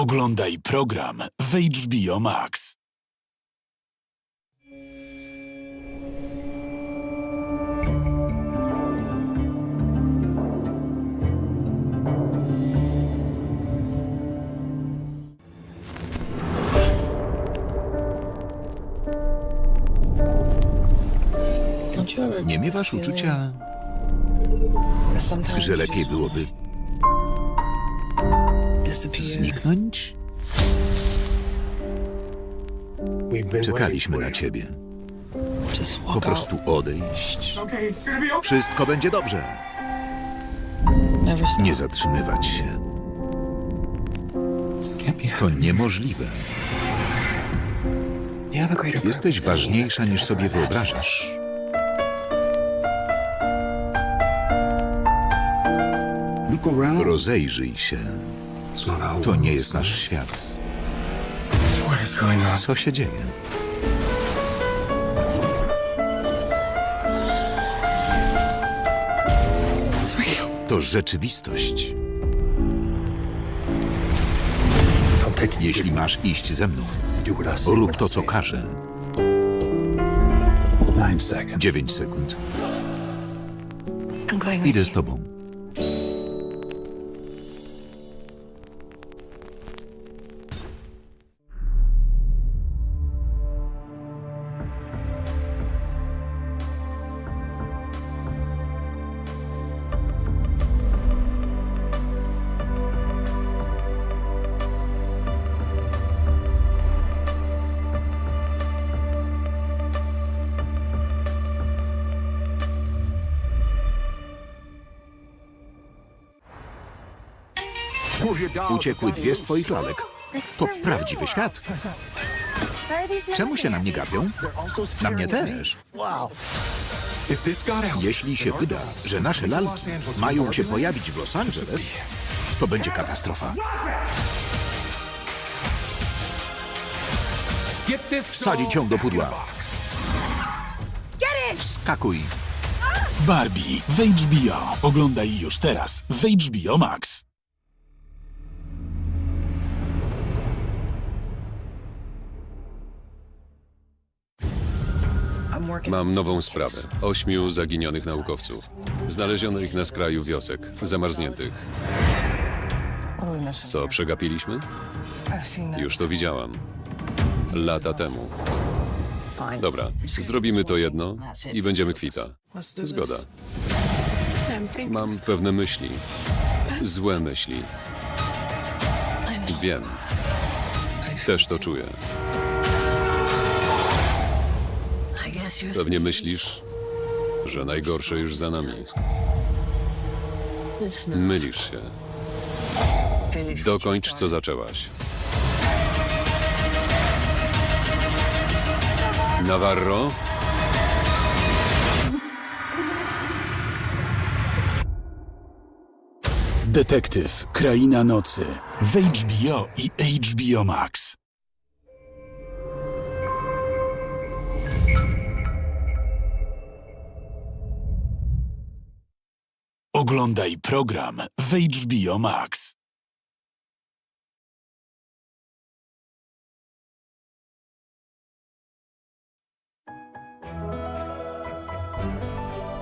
Oglądaj program w HBO Max. Nie miewasz uczucia, że lepiej byłoby zniknąć? Czekaliśmy na ciebie. Po prostu odejść. Wszystko będzie dobrze. Nie zatrzymywać się. To niemożliwe. Jesteś ważniejsza niż sobie wyobrażasz. Rozejrzyj się. To nie jest nasz świat. Co się dzieje? To rzeczywistość. Jeśli masz iść ze mną, rób to, co każę. Dziewięć sekund. Idę z tobą. Uciekły dwie z twoich lalek. To prawdziwy świat. Czemu się na mnie gapią? Na mnie też. Jeśli się wyda, że nasze lalki mają się pojawić w Los Angeles, to będzie katastrofa. Wsadzić ją do pudła. Skakuj. Barbie w HBO. Oglądaj już teraz w HBO Max. Mam nową sprawę. Ośmiu zaginionych naukowców. Znaleziono ich na skraju wiosek, zamarzniętych. Co, przegapiliśmy? Już to widziałam. Lata temu. Dobra, zrobimy to jedno i będziemy kwita. Zgoda. Mam pewne myśli. Złe myśli. Wiem. Też to czuję. Pewnie myślisz, że najgorsze już za nami. Mylisz się. Dokończ, co zaczęłaś. Navarro? Detektyw Kraina Nocy w HBO i HBO Max. Oglądaj program w HBO Max.